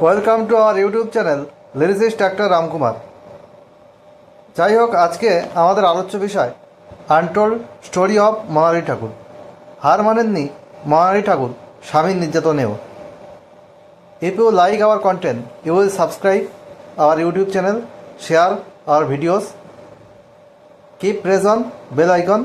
Welcome to our YouTube channel lyricist doctor Ramkumar যাই হোক আজকে আমাদের আলোচ্য বিষয় untold story of Manali Thakur হার মানেননি মনালি ঠাকুর স্বামীর নির্যাতনেও। If you like our content you will subscribe our YouTube channel share our videos keep press on bell icon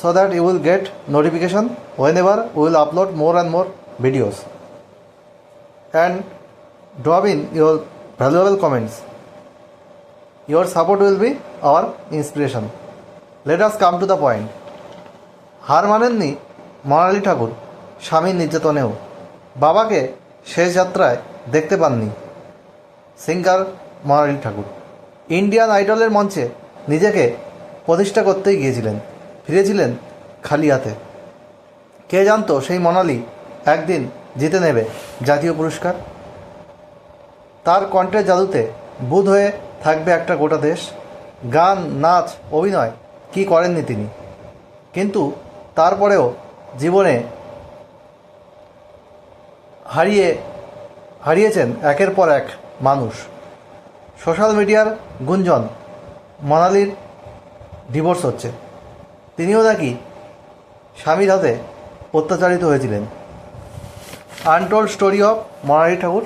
so that you will get notification whenever we will upload more and more videos and drop in your valuable comments. Your support will be our inspiration. Let us come to the point. হার মানেননি মনালি ঠাকুর স্বামীর নির্যাতনেও। বাবাকে শেষ যাত্রায় দেখতে পাননি singer Monali Thakur. Indian আইডলের মঞ্চে নিজেকে প্রতিষ্ঠা করতেই গিয়েছিলেন, ফিরেছিলেন খালি হাতে কে জানতো সেই মনালি একদিন জিতে নেবে জাতীয় পুরস্কার? তার কণ্ঠের জাদুতে বুধ হয়ে থাকবে একটা গোটা দেশ। গান, নাচ, অভিনয় কি করেননি তিনি? কিন্তু তারপরেও জীবনে হারিয়ে, হারিয়েছেন একের পর এক মানুষ। সোশ্যাল মিডিয়ার গুঞ্জন মনালির ডিভোর্স হচ্ছে। তিনিও নাকি স্বামীর হাতে অত্যাচারিত হয়েছিলেন। Untold story of Manali Thakur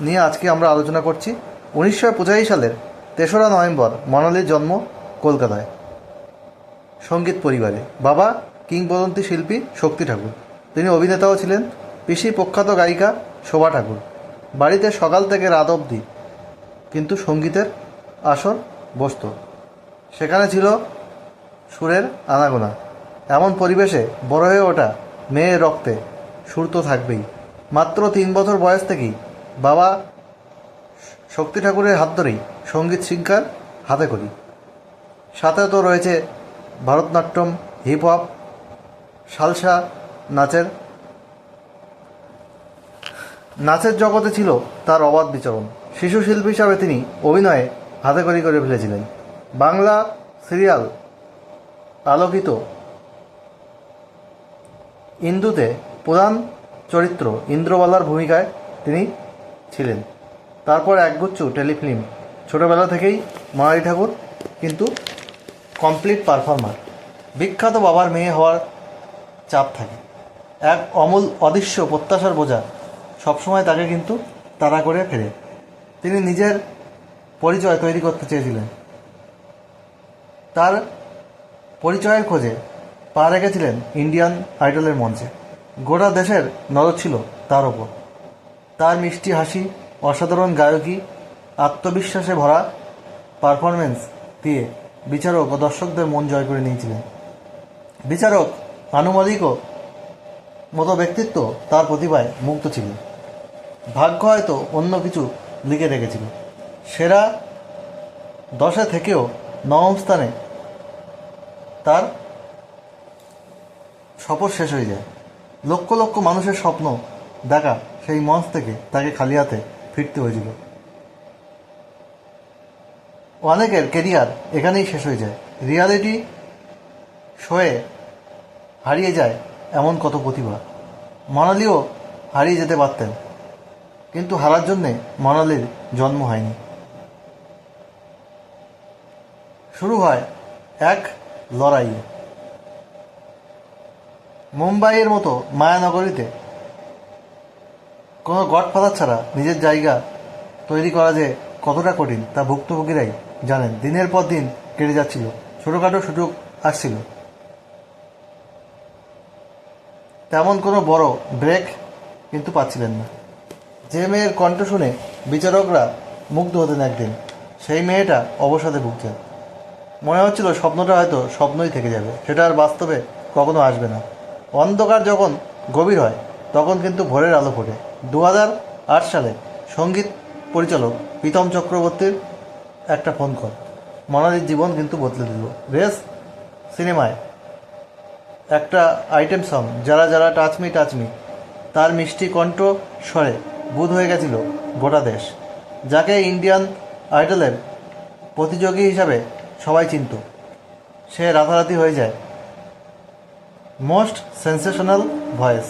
নিয়ে আজকে আমরা আলোচনা করছি উনিশশো পঁচাশি সালের তেসরা নভেম্বর মনালির জন্ম কলকাতায়। সংগীত পরিবারে। বাবা কিংবদন্তি শিল্পী শক্তি ঠাকুর। তিনি অভিনেতাও ছিলেন। পিসি প্রখ্যাত গায়িকা শোভা ঠাকুর। বাড়িতে সকাল থেকে রাত অবধি কিন্তু সঙ্গীতের আসর বসত। সেখানে ছিল সুরের আনাগোনা। এমন পরিবেশে বড় হয়ে ওঠা মেয়ের রক্তে সুর তো থাকবেই। মাত্র তিন বছর বয়স থেকেই বাবা, শক্তি ঠাকুরের হাত ধরেই সংগীত শিক্ষার হাতে করি। সাথে তো রয়েছে ভারতনাট্যম হিপ হপ সালসা, নাচের। নাচের জগতে ছিল তার অবাধ বিচরণ। শিশু শিল্পী হিসাবে তিনি অভিনয়ে হাতেখড়ি করে ফেলেছিলেন। বাংলা সিরিয়াল আলোকিত ইন্দুতে প্রধান চরিত্র ইন্দ্রবালার ভূমিকায় তিনি ছিলেন। তারপর একগুচ্ছ টেলিফিল্ম। ছোটবেলা থেকেই মনালি ঠাকুর, কিন্তু কমপ্লিট পারফর্মার। বিখ্যাত বাবার মেয়ে হওয়ার চাপ থাকে। এক অমূল অদৃশ্য প্রত্যাশার বোঝা সবসময় তাকে কিন্তু তাড়া করে ফেরে। তিনি নিজের পরিচয় তৈরি করতে চেয়েছিলেন। তার পরিচয়ের খোঁজে পা রেখেছিলেন ইন্ডিয়ান আইডলের মঞ্চে। গোটা দেশের নজর ছিল তার ওপর। তার মিষ্টি হাসি, অসাধারণ গায়কী, আত্মবিশ্বাসে ভরা পারফরমেন্স দিয়ে বিচারক ও দর্শকদের মন জয় করে নিয়েছিলেন। বিচারক আনুমালিকও মতো ব্যক্তিত্ব তার প্রতিভায় মুক্ত ছিল ভাগ্য হয়তো অন্য কিছু লিখে রেখেছিল। সেরা দশে থেকেও নবম স্থানে তার সফর শেষ হয়ে যায়। লক্ষ লক্ষ মানুষের স্বপ্ন দেখা সেই মঞ্চ থেকে তাকে খালি হাতে ফিরতে হয়েছিল। অনেকের কেরিয়ার এখানেই শেষ হয়ে যায়। রিয়ালিটি শোয়ে হারিয়ে যায় এমন কত প্রতিভা। মানালিও হারিয়ে যেতে পারতেন, কিন্তু হারার জন্যে মানালির জন্ম হয়নি। শুরু হয় এক লড়াই মুম্বাইয়ের মতো মায়ানগরীতে কোনো গডফাদার ছাড়া নিজের জায়গা তৈরি করা যে কতটা কঠিন তা ভুক্তভোগীরাই জানেন। দিনের পর দিন কেটে যাচ্ছিল, ছোটোখাটো সুযোগ আসছিল। তেমন কোনো বড় ব্রেক কিন্তু পাচ্ছিলেন না। যে মেয়ের কণ্ঠ শুনে বিচারকরা মুগ্ধ হতেন একদিন। সেই মেয়েটা অবসাদে ভুগছেন। মনে হচ্ছিল স্বপ্নটা হয়তো স্বপ্নই থেকে যাবে, সেটা আর বাস্তবে কখনো আসবে না। অন্ধকার যখন গভীর হয়, তখন কিন্তু ভোরের আলো ফোটে। দু সালে সংগীত পরিচালক প্রীতম চক্রবর্তীর একটা ফোন কল মনালির জীবন কিন্তু বদলে দিল। রেস সিনেমায় একটা আইটেম সং যারা যারা টাচ মি টাচ মি তার মিষ্টি কণ্ঠ স্বরে বুধ হয়ে গেছিল গোটা দেশ, যাকে ইন্ডিয়ান আইডলের প্রতিযোগী হিসাবে সবাই চিনত। সে রাতারাতি হয়ে যায়। মোস্ট সেন্সেশনাল ভয়েস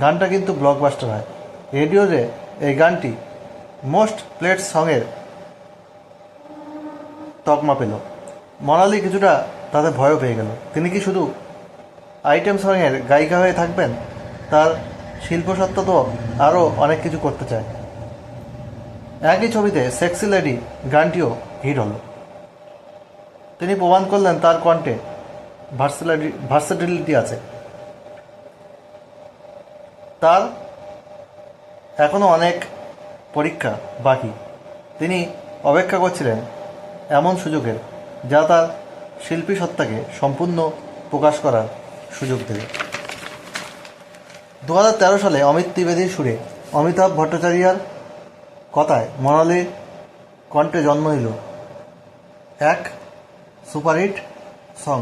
গানটা কিন্তু ব্লকবাস্টার হয়। রেডিওতে এই গানটি মোস্ট প্লেড সঙের তকমা পেল। মনালি কিছুটা তাতে ভয়ও পেয়ে গেল। তিনি কি শুধু আইটেম সঙের গায়িকা হয়ে থাকবেন? তার শিল্পসত্তা তো আরও অনেক কিছু করতে চায়। একই ছবিতে সেক্সি লেডি গানটিও হিট হলো। তিনি প্রমাণ করলেন তার কণ্ঠে ভার্সিলাটি ভার্সিটিলিটি আছে। তার এখনও অনেক পরীক্ষা বাকি। তিনি অপেক্ষা করছিলেন এমন সুযোগের যা তার শিল্পী সত্তাকে সম্পূর্ণ প্রকাশ করার সুযোগ দেবে। দু সালে অমিত ত্রিবেদীর সুরে অমিতাভ ভট্টাচার্যার কথায় মনালির কণ্ঠে জন্ম নিল এক সুপারহিট সং।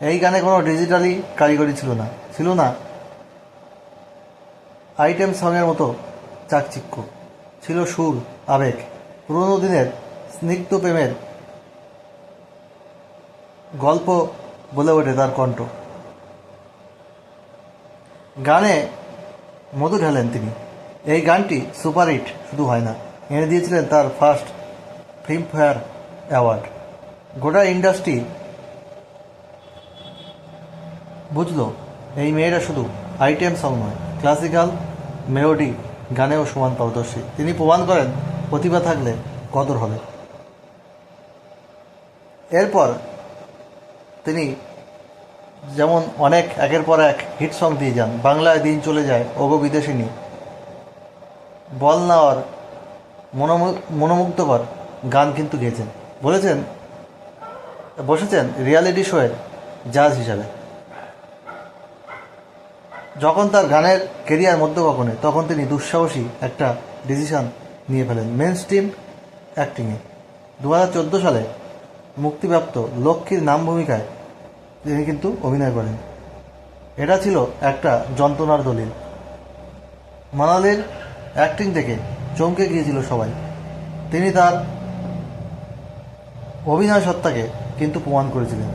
এই গানে কোনো ডিজিটালি কারিগরি ছিল না ছিল না আইটেম সঙের মতো চাকচিক্য। ছিল সুর, আবেগ। পুরনো দিনের স্নিগ্ধ প্রেমের গল্প বলে ওঠে তার কণ্ঠ। গানে মধু ঢালেন তিনি। এই গানটি সুপারহিট শুধু হয় না, এনে দিয়েছিলেন তার ফার্স্ট ফিল্মফেয়ার অ্যাওয়ার্ড। গোটা ইন্ডাস্ট্রি বুঝলো, এই মেয়েরা শুধু আইটেম সং নয়, ক্লাসিক্যাল মেলোডি গানেও সমান পারদর্শী। তিনি প্রমাণ করেন, প্রতিভা থাকলে কদর হবে। এরপর তিনি যেমন অনেক একের পর এক হিট সং দিয়ে যান, বাংলায় দিন চলে যায়, ওগো বিদেশিনী বল নেওয়ার মনোমু- মনোমুগ্ধকর গান কিন্তু গেয়েছেন। বলেছেন, বসেছেন রিয়ালিটি শোয়ের জাজ হিসাবে। যখন তার গানের কেরিয়ার মধ্যকখনে তখন তিনি দুঃসাহসী একটা ডিসিশন নিয়ে ফেলেন মেন স্ট্রিম অ্যাক্টিংয়ে দু চোদ্দ সালে মুক্তিপ্রাপ্ত লক্ষ্মীর নাম ভূমিকায় তিনি কিন্তু অভিনয় করেন। এটা ছিল একটা যন্ত্রণার দলিল। মানালির অ্যাক্টিং থেকে চমকে গিয়েছিল সবাই। তিনি তার অভিনয় সত্তাকে কিন্তু প্রমাণ করেছিলেন।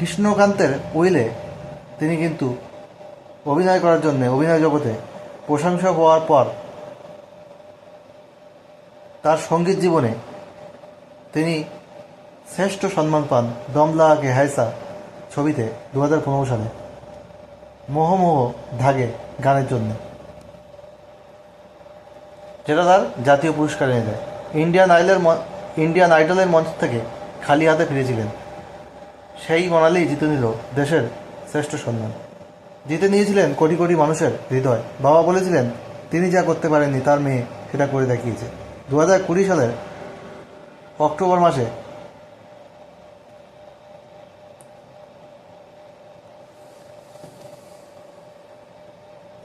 কৃষ্ণকান্তের উইলে তিনি কিন্তু অভিনয় করার জন্য, অভিনয় জগতে প্রশংসা হওয়ার পর তার সংগীত জীবনে তিনি শ্রেষ্ঠ সম্মান পান দমলা কে হাইসা ছবিতে দু হাজার পনেরো সালে। মোহমোহ ধাগে গানের জন্য। যেটা তার জাতীয় পুরস্কার এনে দেয়। ইন্ডিয়ান আইডলের ইন্ডিয়ান আইডলের মঞ্চ থেকে খালি হাতে ফিরেছিলেন। সেই মনালেই জিতে নিল দেশের শ্রেষ্ঠ সম্মান। জিতে নিয়েছিলেন কোটি কোটি মানুষের হৃদয়। বাবা বলেছিলেন, তিনি যা করতে পারেননি, তার মেয়ে সেটা করে দেখিয়েছে। দু হাজার কুড়ি সালের অক্টোবর মাসে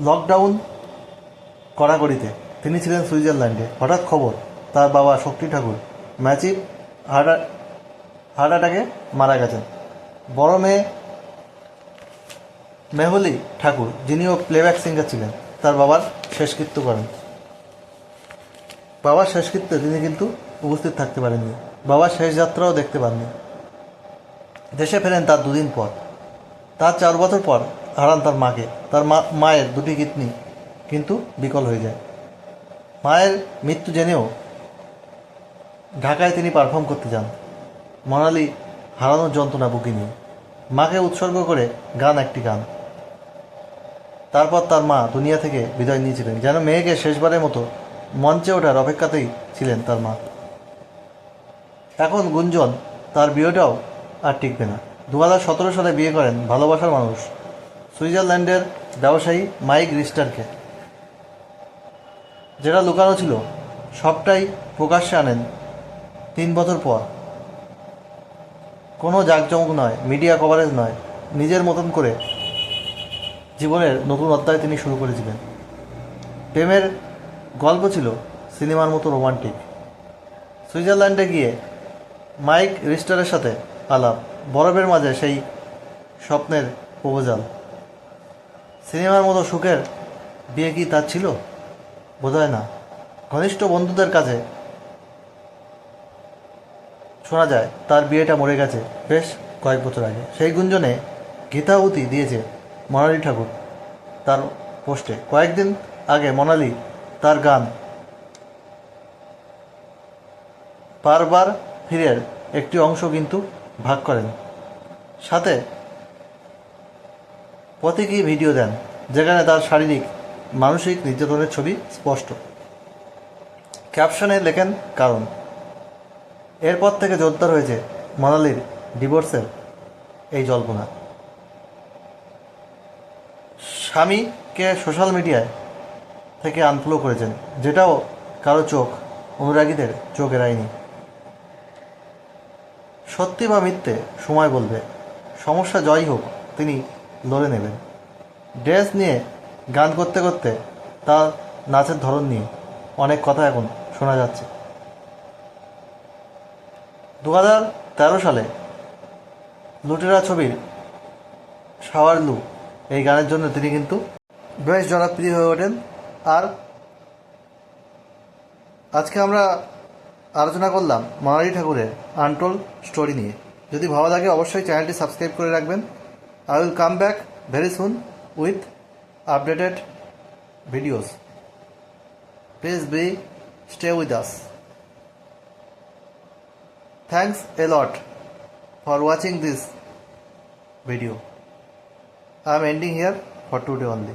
লকডাউন কড়াকড়িতে তিনি ছিলেন সুইজারল্যান্ডে। হঠাৎ খবর, তার বাবা শক্তি ঠাকুর ম্যাচিভ হার্ট হার্ট অ্যাটাকে মারা গেছেন। বড় মেয়ে মেহুলি ঠাকুর, যিনিও প্লেব্যাক সিঙ্গার ছিলেন, তার বাবার শেষকৃত্য করেন। বাবার শেষকৃত্যে তিনি কিন্তু উপস্থিত থাকতে পারেননি। বাবার শেষ যাত্রাও দেখতে পাননি। দেশে ফেরেন তার দুদিন পর। তার চার বছর পর হারান তার মাকে। তার মা, মায়ের দুটি কিডনি কিন্তু বিকল হয়ে যায়। মায়ের মৃত্যু জেনেও ঢাকায় তিনি পারফর্ম করতে যান। মনালি হারানোর যন্ত্রণা বুকে নিয়ে। মাকে উৎসর্গ করে গান একটি গান। তারপর তার মা দুনিয়া থেকে বিদায় নিয়েছিলেন, যেন মেয়েকে শেষবারের মতো মঞ্চে ওঠার অপেক্ষাতেই ছিলেন তার মা। এখন গুঞ্জন, তার বিয়েটাও আর টিকবে না। দু হাজার সতেরো সালে বিয়ে করেন ভালোবাসার মানুষ, সুইজারল্যান্ডের ব্যবসায়ী মাইক রিস্টারকে। যেটা লুকানো ছিল, সবটাই প্রকাশ্যে আনেন তিন বছর পর। কোনো জাঁকজমক নয়, মিডিয়া কভারেজ নয়, নিজের মতন করে জীবনের নতুন অধ্যায় তিনি শুরু করেছিলেন প্রেমের গল্প ছিল সিনেমার মতো রোমান্টিক। সুইজারল্যান্ডে গিয়ে মাইক রিস্টারের সাথে আলাপ, বরফের মাঝে সেই স্বপ্নের প্রবোজাল সিনেমার মতো সুখের বিয়ে কি তার ছিল? বোধহয় না। ঘনিষ্ঠ বন্ধুদের কাছে শোনা যায়, তার বিয়েটা মরে গেছে বেশ কয়েক বছর আগে। সেই গুঞ্জনে গীতাহুতি দিয়েছে মনালি ঠাকুর তার পোস্টে। কয়েকদিন আগে মনালি তার গান বারবার ফিরের একটি অংশ কিন্তু ভাগ করেন। সাথে প্রতীকী ভিডিও দেন, যেখানে তার শারীরিক, মানসিক নির্যাতনের ছবি স্পষ্ট। ক্যাপশনে লেখেন কারণ। এরপর থেকে জোরদার হয়েছে মানালির ডিভোর্সের এই জল্পনা। স্বামীকে সোশ্যাল মিডিয়ায় থেকে আনফলো করেছেন, যেটাও কারও চোখ, অনুরাগীদের চোখ এড়ায়নি। সত্যি বা মিথ্যে, সময় বলবে। সমস্যা জয়ই হোক, তিনি লড়ে নেবেন। ড্রেস নিয়ে গান করতে করতে তার নাচের ধরন নিয়ে অনেক কথা এখন শোনা যাচ্ছে। দু তেরো সালে লুটেরা ছবির শাওয়ার লু এই গানের জন্য তিনি কিন্তু বেশ জনপ্রিয় হয়ে ওঠেন। আর আজকে আমরা আলোচনা করলাম মানালি ঠাকুরের আনটোল স্টোরি নিয়ে। যদি ভালো লাগে অবশ্যই চ্যানেলটি সাবস্ক্রাইব করে রাখবেন। I will come back very soon with updated videos. Please be, stay with us. Thanks a lot for watching this video. I'm ending here for today only